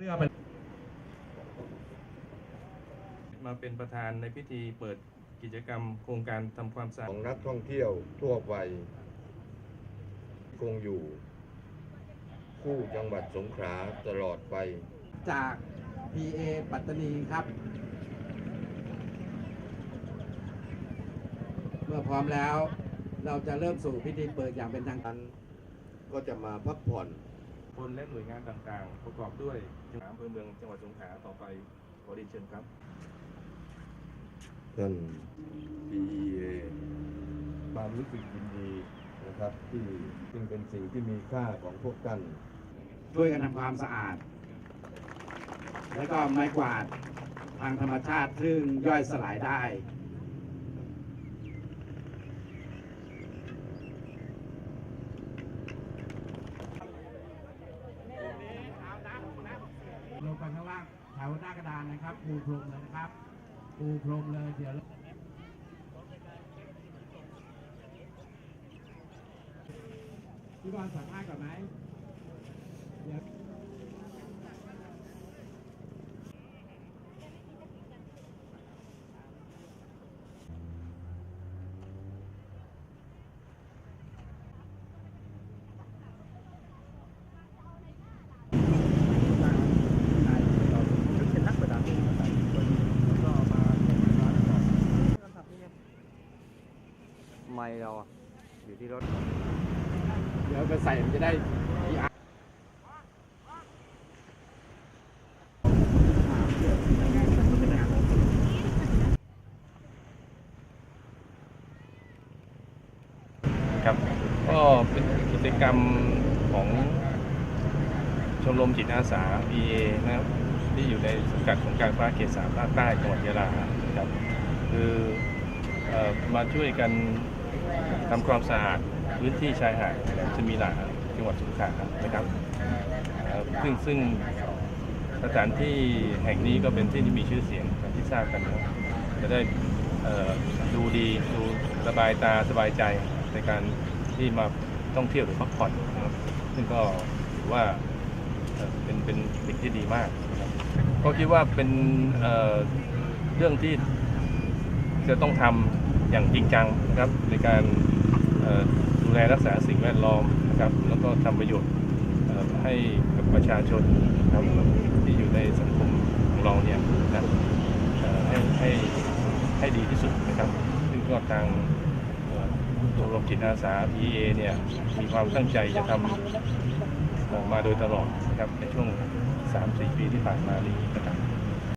เพื่อเป็นมาเป็นประธานในพิธีเปิดกิจกรรมโครงการทำความสะอาขดองนักท่องเที่ยวทั่วไปคงอยู่ คู่จังหวัดสงขลาตลอดไป จาก PA ปัตตานีครับ เมื่อพร้อมแล้วเราจะเริ่มสู่พิธีเปิดอย่างเป็นทางการก็จะมาพักผ่อน คนและหน่วยงานต่างๆ ประกอบด้วยจังหวัดอำเภอเมืองจังหวัดสงขลาต่อไปขอเรียนเชิญครับท่าน PEA ความรู้สึกยินดีนะครับที่ซึ่งเป็นสิ่งที่มีค่าของพวกท่านช่วยกันทำความสะอาด แล้วก็ไม้กวาดทางธรรมชาติซึ่งย่อยสลายได้ ลงไปข้างแถวหน้ากระดานนะครับปูพรมเลยนะครับปูพรมเลยเดี๋ยวพี่บอลสัมภาษณ์ก่อนไหมเดี๋ยว เป็นนักประดาน้ำแล้วก็มาแข่งขันร้านอาหาร ไม่เราอะอยู่ที่รถ เดี๋ยวไปใส่มันจะได้ PR ครับก็เป็นกิจกรรมของชมรมจิตอาสา BA นะครับที่อยู่ในสังกัดของการฟ้าเขตสามภาคใต้จังหวัดยะลานะครับคือเอ่อมาช่วยกัน ทำความสะอาดพื้นที่ชายหาดแหลมสมีหลาจังหวัดสงขลานะครับ ซึ่งซึ่งสถานที่แห่งนี้ก็เป็นที่ที่มีชื่อเสียงอย่างที่ทราบกันนะครับจะได้ดูดีดูสบายตาสบายใจในการที่มาท่องเที่ยวหรือพักผ่อนนะครับซึ่งก็ถือว่าเป็นเป็นสิ่งที่ดีมากนะครับก็คิดว่าเป็นเเรื่องที่จะต้องทำ อย่างจริงจังนะครับในการดูแลรักษาสิ่งแวดล้อมนะครับ แล้วก็ทำประโยชน์ให้กับประชาชนนะครับที่อยู่ในสังคมของเราเนี่ยนะให้ให้ให้ดีที่สุดนะครับซึ่งก็ทางเอ่อชมรมจิตอาสา PA เนี่ยมีความตั้งใจจะทำเอ่อมาโดยตลอดนะครับในช่วง 3-4 ปีที่ผ่านมานี้นะครับ